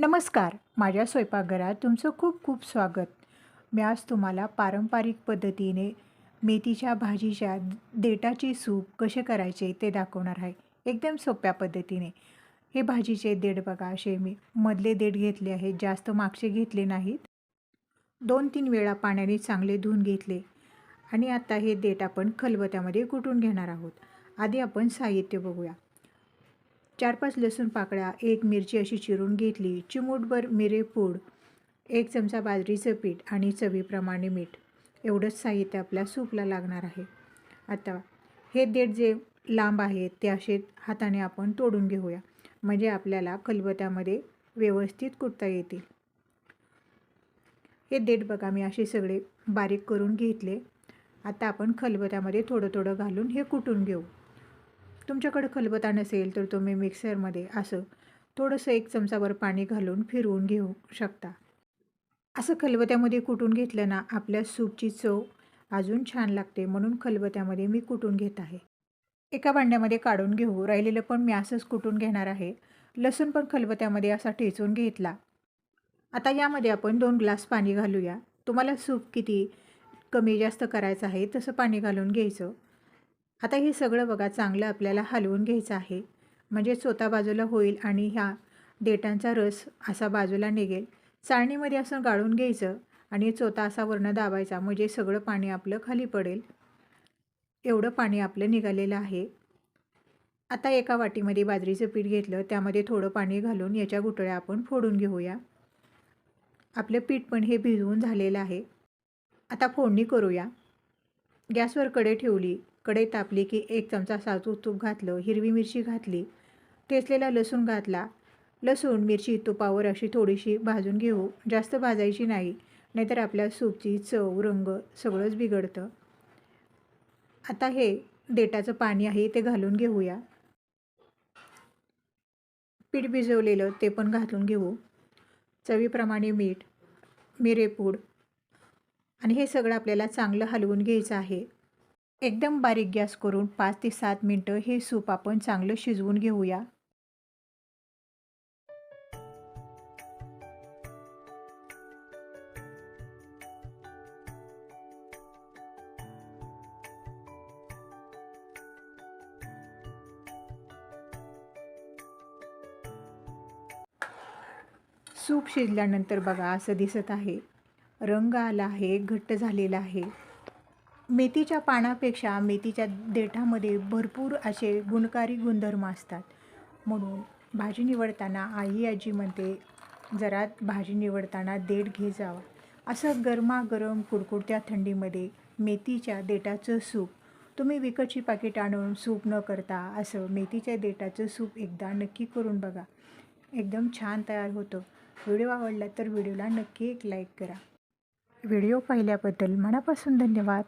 नमस्कार. माझ्या स्वयंपाकघरात तुमचं खूप खूप स्वागत. मी आज तुम्हाला पारंपरिक पद्धतीने मेथीच्या भाजीच्या देटाचे सूप कसे करायचे ते दाखवणार आहे. एकदम सोप्या पद्धतीने. हे भाजीचे देठ बघा असे मी मधले देठ घेतले आहेत जास्त मागचे घेतले नाहीत. दोन तीन वेळा पाण्याने चांगले धुवून घेतले. आणि आता हे देठ आपण खलबत्यामध्ये कुटून घेणार आहोत. आधी आपण साहित्य बघूया. चार पाच लसूण पाकळ्या एक मिरची अशी चिरून घेतली. चिमूटभर मिरे पूड एक चमचा बाजरीचं पीठ आणि चवीप्रमाणे मीठ. एवढंच साहित्य आपल्या सूपला लागणार आहे. आता हे देठ जे लांब आहेत ते असे हाताने आपण तोडून घेऊया. म्हणजे आपल्याला खलबत्यामध्ये व्यवस्थित कुटता येतील. हे देठ बघा मी असे सगळे बारीक करून घेतले. आता आपण खलबत्यामध्ये थोडं थोडं घालून हे कुटून घेऊ. तुमच्याकडे खलबत्ता नसेल तर तुम्ही मिक्सरमध्ये असं थोडंसं एक चमचाभर पाणी घालून फिरवून घेऊ शकता. असं खलबत्यामध्ये कुटून घेतलं ना आपल्या सूपची चव अजून छान लागते म्हणून खलबत्यामध्ये मी कुटून घेत आहे. एका भांड्यामध्ये काढून घेऊ. राहिलेलं पण मी असंच कुटून घेणार आहे. लसूण पण खलबत्यामध्ये असा ठेचून घेतला. आता यामध्ये आपण दोन ग्लास पाणी घालूया. तुम्हाला सूप किती कमी जास्त करायचं आहे तसं पाणी घालून घ्यायचं. आता हे सगळं बघा चांगलं आपल्याला हलवून घ्यायचं आहे. म्हणजे चोथा बाजूला होईल आणि ह्या देटांचा रस असा बाजूला निघेल. चाळणीमध्ये असं गाळून घ्यायचं आणि चोथा असा वर्ण दाबायचा. म्हणजे सगळं पाणी आपलं खाली पडेल. एवढं पाणी आपलं निघालेलं आहे. आता एका वाटीमध्ये बाजरीचं पीठ घेतलं. त्यामध्ये थोडं पाणी घालून याच्या गुटळ्या आपण फोडून घेऊया. आपलं पीठ पण हे भिजवून झालेलं आहे. आता फोडणी करूया. गॅसवर कडे ठेवली. कढई तापली की एक चमचा साजूक तूप घातलं हिरवी मिरची घातली ठेचलेला लसूण घातला. लसूण मिरची तुपावर अशी थोडीशी भाजून घेऊ. जास्त भाजायची नाही नाहीतर आपल्या सूपची चव रंग सगळंच बिघडतं. आता हे देटाचं पाणी आहे ते घालून घेऊया. पीठ भिजवलेलं ते पण घालून घेऊ. चवीप्रमाणे मीठ मिरेपूड आणि हे सगळं आपल्याला चांगलं हलवून घ्यायचं आहे. एकदम बारीक गॅस करून पाच ते सात मिनटं हे सूप आपण चांगलं शिजवून घेऊया. सूप शिजल्यानंतर बघा असं दिसत आहे. रंग आला आहे घट्ट झालेला आहे. मेथीच्या पानापेक्षा मेथीच्या देठामध्ये भरपूर असे गुणकारी गुणधर्म असतात. म्हणून भाजी निवडताना आई आजी म्हणते जरा भाजी निवडताना देठ घे जावा. असं गरमागरम कुडकुडत्या थंडीमध्ये मेथीच्या देठाचं सूप तुम्ही विकतची पाकिट आणून सूप न करता असं मेथीच्या देठाचं सूप एकदा नक्की करून बघा. एकदम छान तयार होतं. व्हिडिओ आवडला तर व्हिडिओला नक्की एक लाईक करा. व्हिडिओ पाहिल्याबद्दल मनापासून धन्यवाद.